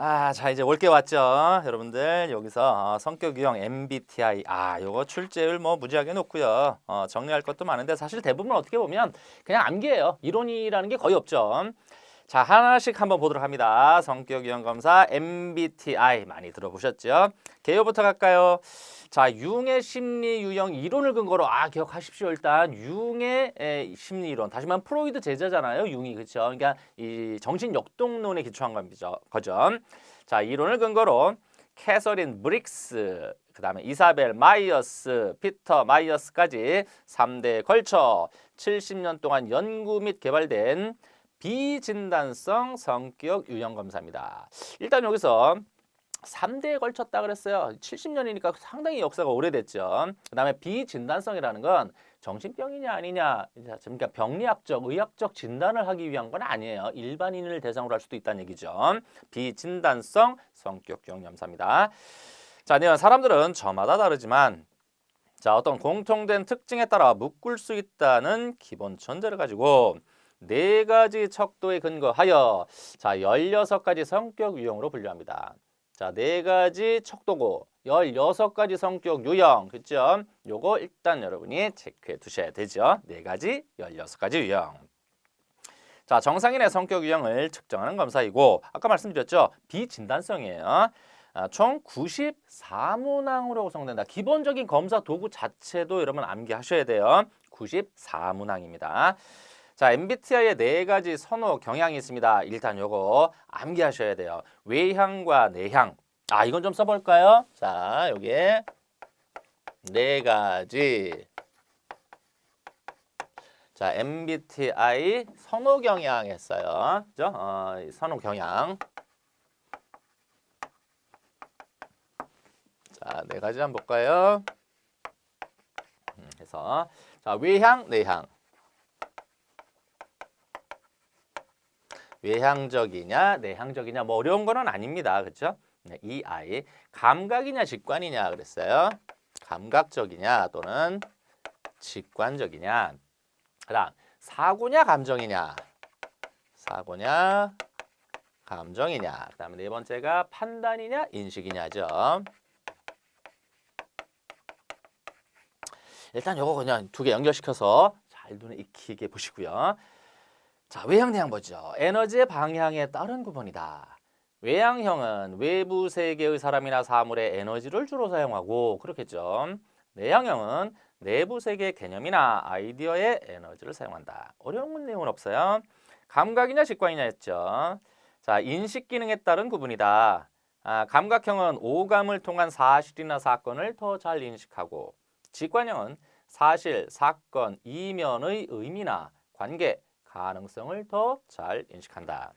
아, 자 이제 올게 왔죠, 여러분들 여기서 어, 성격 유형 MBTI 아 요거 출제율 뭐 무지하게 높고요. 어, 정리할 것도 많은데 사실 대부분 어떻게 보면 그냥 암기예요. 이론이라는 게 거의 없죠. 자 하나씩 한번 보도록 합니다. 성격 유형 검사 MBTI 많이 들어보셨죠? 개요부터 갈까요? 자 융의 심리 유형 이론을 근거로 아 기억하십시오 일단 융의 에, 심리 이론 다시 말하면 프로이드 제자잖아요 융이 그렇죠 그러니까 이 정신 역동론에 기초한 겁니다 거죠 자 이론을 근거로 캐서린 브릭스 그 다음에 이사벨 마이어스 피터 마이어스까지 3대에 걸쳐 70년 동안 연구 및 개발된 비진단성 성격 유형 검사입니다 일단 여기서 3대에 걸쳤다 그랬어요. 70년이니까 상당히 역사가 오래됐죠. 그다음에 비진단성이라는 건 정신병이냐 아니냐 그러니까 병리학적 의학적 진단을 하기 위한 건 아니에요. 일반인을 대상으로 할 수도 있다는 얘기죠. 비진단성 성격 유형 검사입니다. 자, 네, 사람들은 저마다 다르지만 자, 어떤 공통된 특징에 따라 묶을 수 있다는 기본 전제를 가지고 네 가지 척도에 근거하여 자, 16가지 성격 유형으로 분류합니다. 자, 네 가지 척도고 16가지 성격 유형. 그죠? 요거 일단 여러분이 체크해 두셔야 되죠. 네 가지, 16가지 유형. 자, 정상인의 성격 유형을 측정하는 검사이고 아까 말씀드렸죠. 비진단성이에요. 아, 총 94문항으로 구성된다. 기본적인 검사 도구 자체도 여러분 암기하셔야 돼요. 94문항입니다. 자, MBTI의 네 가지 선호 경향이 있습니다. 일단 요거 암기하셔야 돼요. 외향과 내향. 아, 이건 좀 써볼까요? 자, 여기에 네 가지. 자, MBTI 선호 경향 했어요. 그죠? 어, 이 선호 경향. 자, 네 가지 한번 볼까요? 음, 해서 자, 외향, 내향. 외향적이냐 내향적이냐 뭐 어려운 거는 아닙니다. 그렇죠? 네, 이 아이 감각이냐 직관이냐 그랬어요. 감각적이냐 또는 직관적이냐. 그다음 사고냐 감정이냐. 사고냐 감정이냐. 그다음에 네 번째가 판단이냐 인식이냐죠. 일단 요거 그냥 두 개 연결시켜서 잘 눈에 익히게 보시고요. 자, 외향 내향 보죠. 에너지의 방향에 따른 구분이다. 외향형은 외부 세계의 사람이나 사물의 에너지를 주로 사용하고 그렇겠죠. 내향형은 내부 세계 개념이나 아이디어의 에너지를 사용한다. 어려운 내용은 없어요. 감각이냐 직관이냐 했죠. 자, 인식 기능에 따른 구분이다. 아, 감각형은 오감을 통한 사실이나 사건을 더 잘 인식하고 직관형은 사실, 사건, 이면의 의미나 관계, 가능성을 더 잘 인식한다.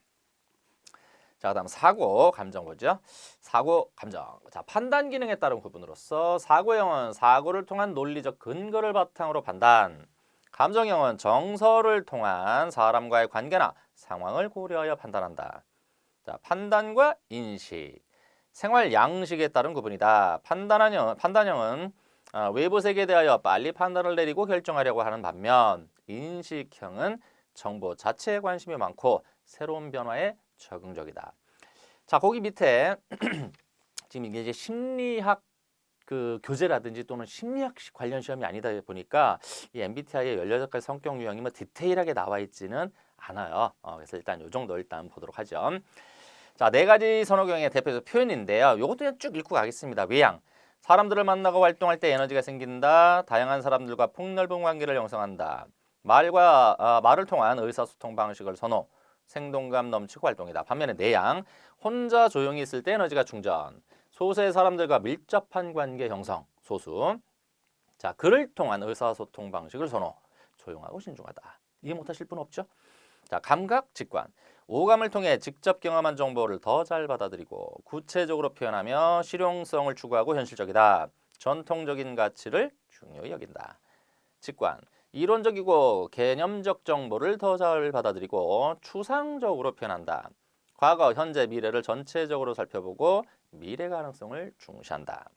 자, 그다음 사고, 감정 보죠. 사고, 감정. 자, 판단 기능에 따른 구분으로서 사고 형은 사고를 통한 논리적 근거를 바탕으로 판단. 감정 형은 정서를 통한 사람과의 관계나 상황을 고려하여 판단한다. 자, 판단과 인식. 생활 양식에 따른 구분이다. 판단형, 판단형은 어, 외부 세계에 대하여 빨리 판단을 내리고 결정하려고 하는 반면 인식형은 정보 자체에 관심이 많고 새로운 변화에 적응적이다. 자, 거기 밑에 지금 이게 이제 심리학 그 교재라든지 또는 심리학 관련 시험이 아니다 보니까 이 MBTI의 18가지 성격 유형이 뭐 디테일하게 나와 있지는 않아요. 어, 그래서 일단 요 정도 일단 보도록 하죠. 자, 네 가지 선호경의 대표적 표현인데요. 요것도 그냥 쭉 읽고 가겠습니다. 외양. 사람들을 만나고 활동할 때 에너지가 생긴다. 다양한 사람들과 폭넓은 관계를 형성한다. 말과 아, 말을 통한 의사소통 방식을 선호. 생동감 넘치고 활동이다. 반면에 내양. 혼자 조용히 있을 때 에너지가 충전. 소수의 사람들과 밀접한 관계 형성. 소수. 자, 글을 통한 의사소통 방식을 선호. 조용하고 신중하다. 이해 못하실 분 없죠? 자, 감각, 직관. 오감을 통해 직접 경험한 정보를 더 잘 받아들이고 구체적으로 표현하며 실용성을 추구하고 현실적이다. 전통적인 가치를 중요히 여긴다. 직관. 이론적이고 개념적 정보를 더 잘 받아들이고 추상적으로 표현한다. 과거, 현재, 미래를 전체적으로 살펴보고 미래 가능성을 중시한다.